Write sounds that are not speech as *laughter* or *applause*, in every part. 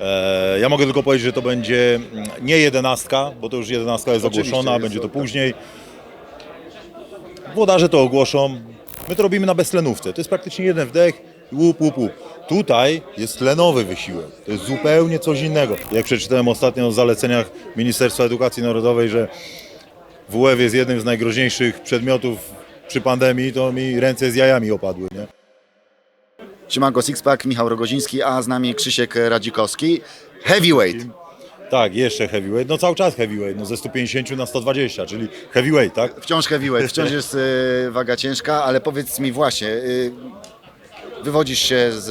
E, Ja mogę tylko powiedzieć, że to będzie mm, nie jedenastka, bo to już jedenastka jest Oczywiście, ogłoszona, jest będzie to tak. później. Włodarze to ogłoszą. My to robimy na beztlenówce. To jest praktycznie jeden wdech i łup, łup, łup. Tutaj jest tlenowy wysiłek. To jest zupełnie coś innego. Jak przeczytałem ostatnio o zaleceniach Ministerstwa Edukacji Narodowej, że WF jest jednym z najgroźniejszych przedmiotów przy pandemii, to mi ręce z jajami opadły. Nie? Siemanko Sixpack, Michał Rogoziński, a z nami Krzysiek Radzikowski. Heavyweight. Tak, jeszcze heavyweight. No cały czas heavyweight, no ze 150 na 120, czyli heavyweight, tak? Wciąż heavyweight, wciąż *laughs* jest y, waga ciężka, ale powiedz mi właśnie, y, wywodzisz się z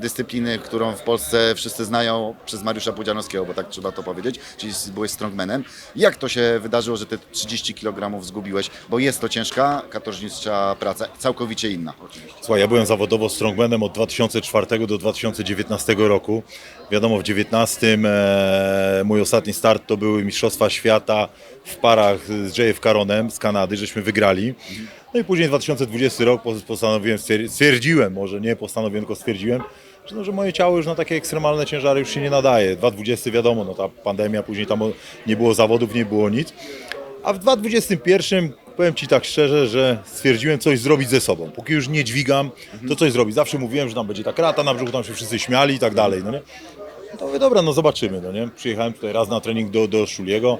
dyscypliny, którą w Polsce wszyscy znają przez Mariusza Pudzianowskiego, bo tak trzeba to powiedzieć, czyli byłeś strongmanem. Jak to się wydarzyło, że te 30 kg zgubiłeś? Bo jest to ciężka, katorżnicza praca, całkowicie inna. Słuchaj, ja byłem zawodowo strongmanem od 2004 do 2019 roku. Wiadomo, w 2019 e, mój ostatni start to były Mistrzostwa Świata w parach z JF Caronem z Kanady, żeśmy wygrali. No i później 2020 rok pos- postanowiłem, stwier- stwierdziłem, może nie postanowiłem, tylko stwierdziłem, że, no, że moje ciało już na takie ekstremalne ciężary już się nie nadaje. 2020 wiadomo, no ta pandemia, później tam nie było zawodów, nie było nic. A w 2021 powiem Ci tak szczerze, że stwierdziłem coś zrobić ze sobą. Póki już nie dźwigam, to coś zrobić. Zawsze mówiłem, że tam będzie ta krata na brzuchu, tam się wszyscy śmiali i tak dalej, no nie? No to mówię, dobra, no zobaczymy, no nie? Przyjechałem tutaj raz na trening do, do Szuliego.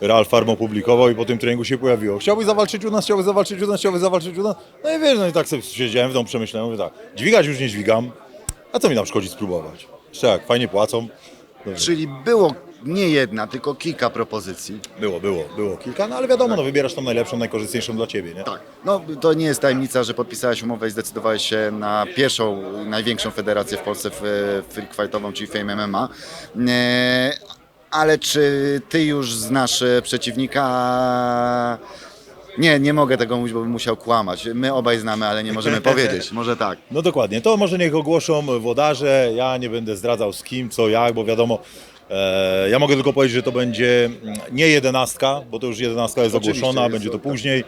Real Farm opublikował i po tym treningu się pojawiło. Chciałbyś zawalczyć u nas, chciałbyś zawalczyć u nas, chciałbyś zawalczyć u nas. No i wiesz, no i tak sobie siedziałem w domu, przemyślałem, mówię tak, dźwigać już nie dźwigam, a co mi nam szkodzi spróbować? Jeszcze jak, fajnie płacą. Dobrze. Czyli było nie jedna, tylko kilka propozycji. Było, było, było kilka, no ale wiadomo, no wybierasz tą najlepszą, najkorzystniejszą dla Ciebie, nie? Tak. No to nie jest tajemnica, że podpisałeś umowę i zdecydowałeś się na pierwszą, największą federację w Polsce w freak fightową, czyli Fame MMA. E, Ale czy ty już znasz e, przeciwnika? Nie, nie mogę tego mówić, bo bym musiał kłamać. My obaj znamy, ale nie możemy *laughs* powiedzieć. Może tak. No dokładnie, to może niech ogłoszą wodarze, ja nie będę zdradzał z kim, co, jak, bo wiadomo, e, ja mogę tylko powiedzieć, że to będzie mm, nie jedenastka, bo to już jedenastka jest Oczywiście, ogłoszona, jest będzie to tak. później.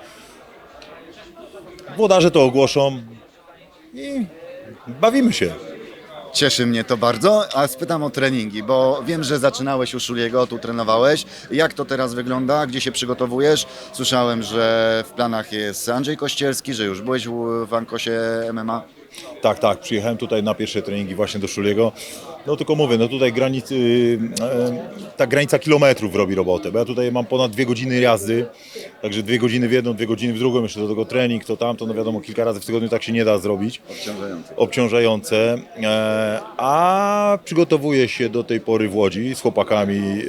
Wodarze to ogłoszą i bawimy się. Cieszy mnie to bardzo, a spytam o treningi, bo wiem, że zaczynałeś u Szuliego, tu trenowałeś. Jak to teraz wygląda? Gdzie się przygotowujesz? Słyszałem, że w planach jest Andrzej Kościelski, że już byłeś w Ankosie MMA. Tak, tak, przyjechałem tutaj na pierwsze treningi właśnie do Szuliego. No tylko mówię, no tutaj granicy, e, ta granica kilometrów robi robotę, bo ja tutaj mam ponad dwie godziny jazdy, także dwie godziny w jedną, dwie godziny w drugą, jeszcze do tego trening, to tamto, no wiadomo, kilka razy w tygodniu tak się nie da zrobić. Obciążający. obciążające, e, a przygotowuję się do tej pory w Łodzi z chłopakami,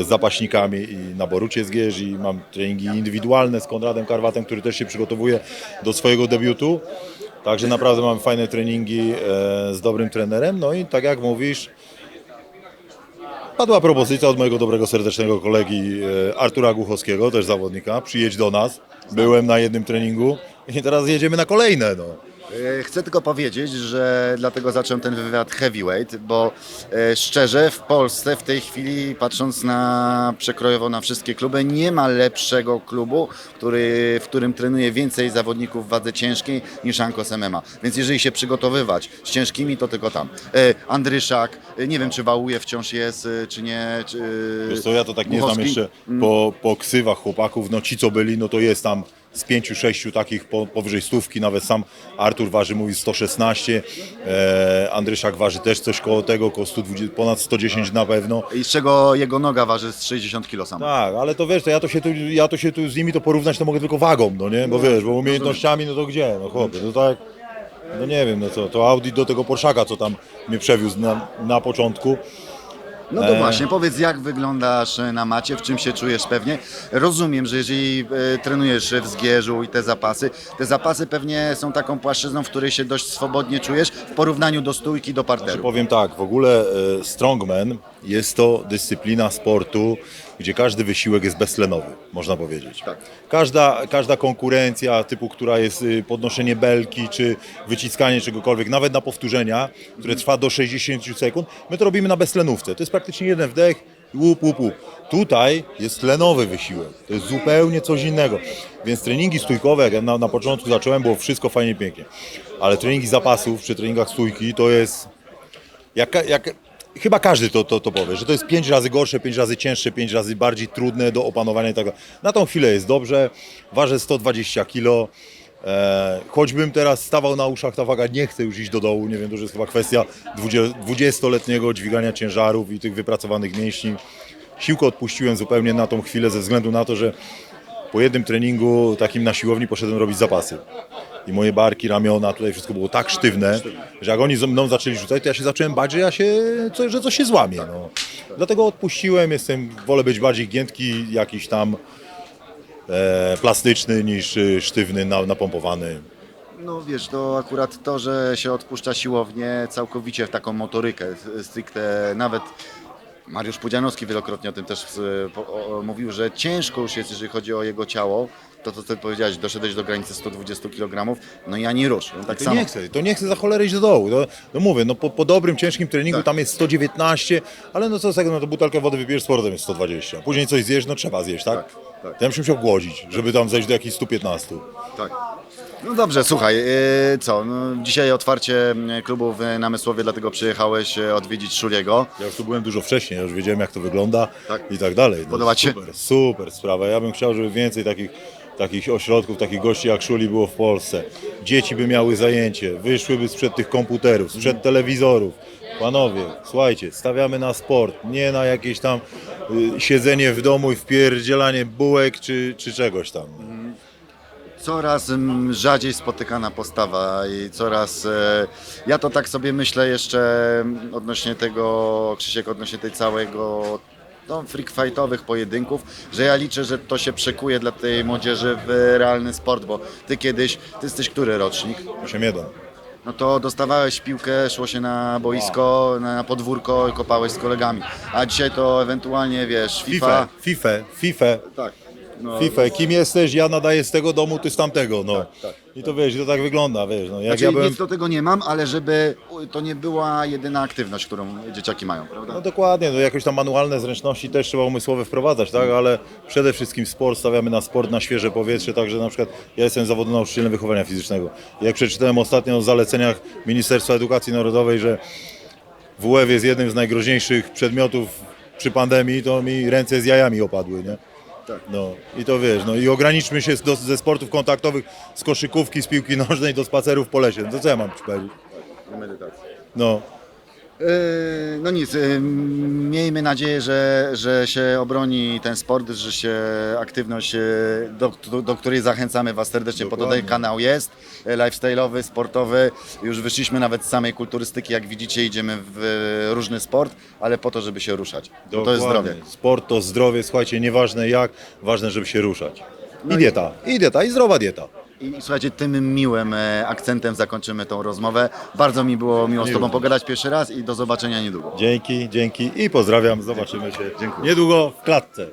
e, zapaśnikami i na Borucie Zgierz i mam treningi indywidualne z Konradem Karwatem, który też się przygotowuje do swojego debiutu. Także naprawdę mamy fajne treningi e, z dobrym trenerem. No i tak jak mówisz, padła propozycja od mojego dobrego, serdecznego kolegi e, Artura Głuchowskiego, też zawodnika, przyjedź do nas. Byłem na jednym treningu i teraz jedziemy na kolejne. No. E, Chcę tylko powiedzieć, że dlatego zacząłem ten wywiad heavyweight, bo e, szczerze w Polsce w tej chwili, patrząc na przekrojowo na wszystkie kluby, nie ma lepszego klubu, który, w którym trenuje więcej zawodników w wadze ciężkiej niż Ankos MMA. Więc jeżeli się przygotowywać z ciężkimi, to tylko tam. E, Andryszak, nie wiem czy Wałuje wciąż jest, czy nie. Czy, Wiesz co, ja to tak nie znam Głuchowski. jeszcze po, po ksywach chłopaków, no ci co byli, no to jest tam z pięciu, sześciu takich po, powyżej stówki, nawet sam Artur waży, mówi 116, e, Andryszak waży też coś koło tego, koło 120, ponad 110 na pewno. I z czego jego noga waży z 60 kg sam. Tak, ale to wiesz, to ja to się tu, ja to się tu z nimi to porównać to mogę tylko wagą, no nie, bo wiesz, bo umiejętnościami, no to gdzie, no chłopie, no tak, no nie wiem, no co, to Audi do tego Porszaka, co tam mnie przewiózł na, na początku, No to właśnie, powiedz jak wyglądasz e, na macie, w czym się czujesz pewnie. Rozumiem, że jeżeli e, trenujesz w Zgierzu i te zapasy, te zapasy pewnie są taką płaszczyzną, w której się dość swobodnie czujesz w porównaniu do stójki, do parteru. Powiem tak, w ogóle e, strongman jest to dyscyplina sportu, gdzie każdy wysiłek jest beztlenowy, można powiedzieć. Tak. Każda, każda konkurencja typu, która jest y, podnoszenie belki, czy wyciskanie czegokolwiek, nawet na powtórzenia, które trwa do 60 sekund, my to robimy na beztlenówce. To jest praktycznie jeden wdech i łup, łup, łup. Tutaj jest tlenowy wysiłek, to jest zupełnie coś innego. Więc treningi stójkowe, jak ja na, na początku zacząłem, było wszystko fajnie, pięknie. Ale treningi zapasów przy treningach stójki to jest jak, jak, chyba każdy to, to, to powie, że to jest pięć razy gorsze, pięć razy cięższe, pięć razy bardziej trudne do opanowania i tak. Na tą chwilę jest dobrze, ważę 120 kg. E, choćbym teraz stawał na uszach, ta waga nie chce już iść do dołu. Nie wiem, to już jest chyba kwestia 20-letniego dźwigania ciężarów i tych wypracowanych mięśni. Siłkę odpuściłem zupełnie na tą chwilę ze względu na to, że po jednym treningu takim na siłowni poszedłem robić zapasy. I moje barki, ramiona, tutaj wszystko było tak sztywne, że jak oni ze mną zaczęli rzucać, to ja się zacząłem bać, że, ja się, że coś się złamie. No. Dlatego odpuściłem, jestem, wolę być bardziej giętki, jakiś tam e, plastyczny niż e, sztywny, na, napompowany. No wiesz, to akurat to, że się odpuszcza siłownię całkowicie w taką motorykę stricte, nawet Mariusz Pudzianowski wielokrotnie o tym też e, mówił, że ciężko już jest, jeżeli chodzi o jego ciało, to co ty powiedziałeś, doszedłeś do granicy 120 kg, no i ani rusz. No, tak to samo. nie chcę, to nie chcę za cholerę iść do dołu. To, no mówię, no po, po dobrym, ciężkim treningu Tak. tam jest 119, ale no co z tego, no to butelkę wody wypijesz z powrotem jest 120. Później coś zjesz, no trzeba zjeść, tak? Tak, tak. Ja bym się musiał głodzić, żeby tam zejść do jakichś 115. Tak. No dobrze, słuchaj, e, co, no, dzisiaj otwarcie klubu w Namysłowie, dlatego przyjechałeś e, odwiedzić Szuliego. Ja już tu byłem dużo wcześniej, ja już wiedziałem jak to wygląda Tak. i tak dalej. No, Podoba ci się? super, Super sprawa. Ja bym chciał, żeby więcej takich, takich ośrodków, takich gości jak Szuli było w Polsce. Dzieci by miały zajęcie, wyszłyby sprzed tych komputerów, sprzed telewizorów. Panowie, słuchajcie, stawiamy na sport, nie na jakieś tam y, siedzenie w domu i wpierdzielanie bułek czy, czy czegoś tam. Coraz mm, rzadziej spotykana postawa i coraz. E, ja to tak sobie myślę jeszcze mm, odnośnie tego, Krzysiek, odnośnie tej całego. No, freak fightowych pojedynków, że ja liczę, że to się przekuje dla tej młodzieży w realny sport, bo ty kiedyś, ty jesteś który rocznik? 8-1. No to dostawałeś piłkę, szło się na boisko, na, podwórko kopałeś z kolegami. A dzisiaj to ewentualnie wiesz, FIFA. FIFA, FIFA, FIFA. Tak. No, FIFA, kim jesteś, ja nadaję z tego domu, ty z tamtego, no. tak. I to wiesz, to tak wygląda, wiesz, no. Jak Znaczy, ja byłem... nic do tego nie mam, ale żeby to nie była jedyna aktywność, którą dzieciaki mają, prawda? No dokładnie, no jakieś tam manualne zręczności też trzeba umysłowe wprowadzać, tak? Ale przede wszystkim sport, stawiamy na sport, na świeże powietrze, także na przykład ja jestem zawodowym nauczycielem wychowania fizycznego. Jak przeczytałem ostatnio o zaleceniach Ministerstwa Edukacji Narodowej, że WF jest jednym z najgroźniejszych przedmiotów przy pandemii, to mi ręce z jajami opadły, nie? Tak. No i to wiesz, no i ograniczmy się do, ze sportów kontaktowych, z koszykówki, z piłki nożnej do spacerów po lesie. No to co ja mam ci powiedzieć? Medytacja. No. No nic, yy, miejmy nadzieję, że, że się obroni ten sport, że się aktywność, yy, do, do, do której zachęcamy Was serdecznie, po to Dokładnie. ten kanał jest, yy, lifestyle'owy, sportowy, już wyszliśmy nawet z samej kulturystyki, jak widzicie idziemy w yy, różny sport, ale po to, żeby się ruszać, bo to jest Dokładnie. zdrowie. Sport to zdrowie, słuchajcie, nieważne jak, ważne, żeby się ruszać. No I i- dieta, i dieta, i zdrowa dieta. I słuchajcie, tym miłym e, akcentem zakończymy tą rozmowę. Bardzo mi było miło z Tobą pogadać pierwszy raz i do zobaczenia niedługo. Dzięki, dzięki i pozdrawiam, zobaczymy się Dziękuję. niedługo w klatce.